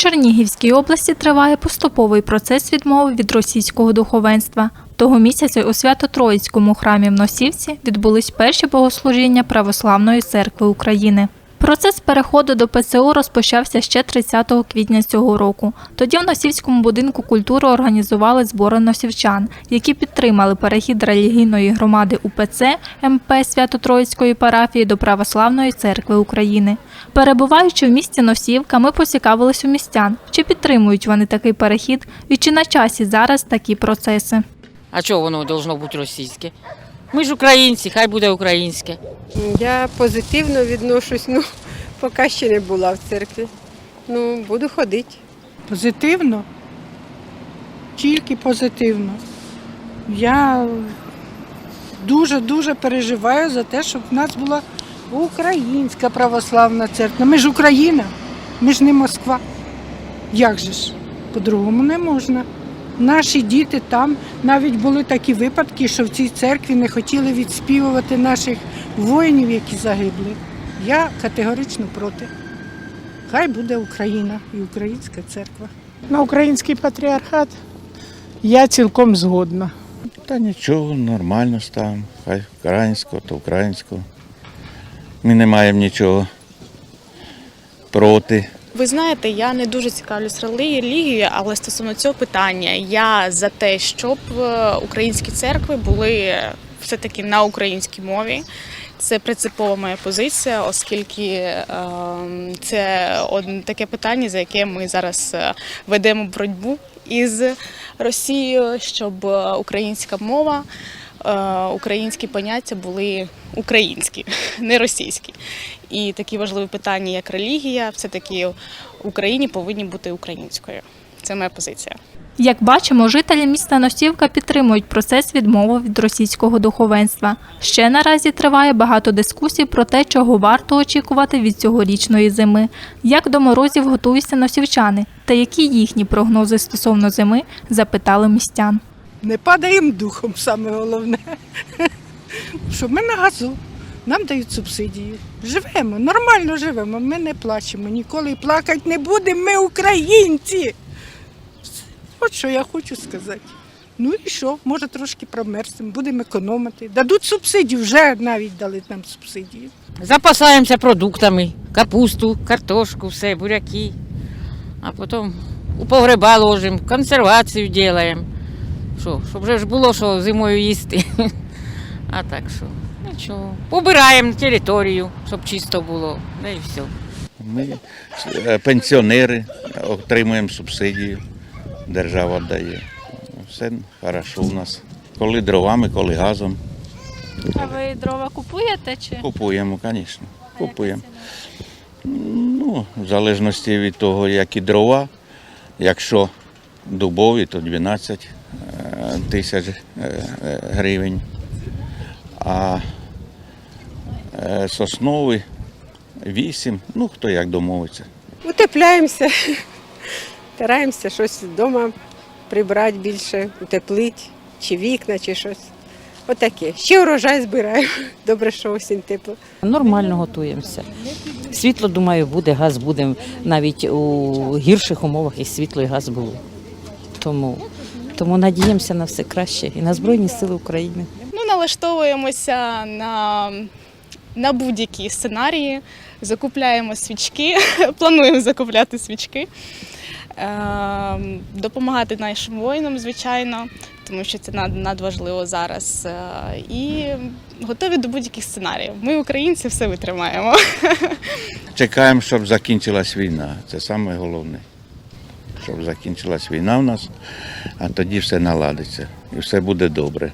Чернігівській області триває поступовий процес відмови від російського духовенства. Того місяця у Свято-Троїцькому храмі в Носівці відбулись перші богослужіння Православної церкви України. Процес переходу до ПЦУ розпочався ще 30 квітня цього року. Тоді в Носівському будинку культури організували збори носівчан, які підтримали перехід релігійної громади УПЦ МП Свято-Троїцької парафії до Православної церкви України. Перебуваючи в місті Носівка, ми поцікавились у містян, чи підтримують вони такий перехід і чи на часі зараз такі процеси. А чого воно должно бути російське? Ми ж українці, хай буде українське. Я позитивно відношусь, ну, поки ще не була в церкві. Ну, буду ходити. Позитивно. Тільки позитивно. Я дуже-дуже переживаю за те, щоб в нас була українська православна церква. Ми ж Україна, ми ж не Москва. Як же ж? По-другому не можна. Наші діти там навіть були такі випадки, що в цій церкві не хотіли відспівувати наших воїнів, які загибли. Я категорично проти. Хай буде Україна і українська церква. На український патріархат я цілком згодна. Та нічого, нормально ставимо. Хай українського, то українського. Ми не маємо нічого проти. Ви знаєте, я не дуже цікавлюсь релігією, але стосовно цього питання я за те, щоб е, українські церкви були все-таки на українській мові. Це принципова моя позиція, оскільки е, це одне таке питання, за яке ми зараз е, ведемо боротьбу із Росією, щоб е, українська мова, українські поняття були українські, не російські. І такі важливі питання, як релігія, все-таки в Україні повинні бути українською. Це моя позиція. Як бачимо, жителі міста Носівка підтримують процес відмови від російського духовенства. Ще наразі триває багато дискусій про те, чого варто очікувати від цьогорічної зими, як до морозів готуються носівчани, та які їхні прогнози стосовно зими запитали містян. Не падаємо духом, саме головне. Що ми на газу, нам дають субсидії. Живемо, нормально живемо, ми не плачемо, ніколи плакати не будемо, ми українці. От що я хочу сказати. Ну і що, може трошки промерзнемо, будемо економити. Дадуть субсидію, вже навіть дали нам субсидію. Запасаємося продуктами, капусту, картошку, все, буряки. А потім у погреба ложимо, консервацію робимо. Що, щоб вже ж було що зимою їсти. А так що, нічого. Побираємо територію, щоб чисто було. Да і все. Ми е, пенсіонери отримуємо субсидію, держава дає. Все хорошо у нас. Коли дровами, коли газом. А ви дрова купуєте чи Купуємо, звісно. Купуємо. Ну, в залежності від того, які дрова. Якщо дубові, то 12 е, тисяч гривень. А соснові 8, ну хто як домовиться. Утепляємося, стараємося щось вдома прибрати більше, утеплити, чи вікна, чи щось. Отаке. Ще урожай збираємо. Добре, що осінь тепло. Нормально готуємося. Світло, думаю, буде, газ буде. Навіть у гірших умовах і світло, і газ було. Тому, тому надіємося на все краще і на Збройні Сили України. Ну, налаштовуємося на, на будь-які сценарії, закупляємо свічки, плануємо закупляти свічки, е, допомагати нашим воїнам, звичайно, тому що це надважливо зараз. Е, і готові до будь-яких сценаріїв. Ми, українці, все витримаємо. Чекаємо, щоб закінчилась війна. Це саме головне. Щоб закінчилась війна в нас, а тоді все наладиться і все буде добре.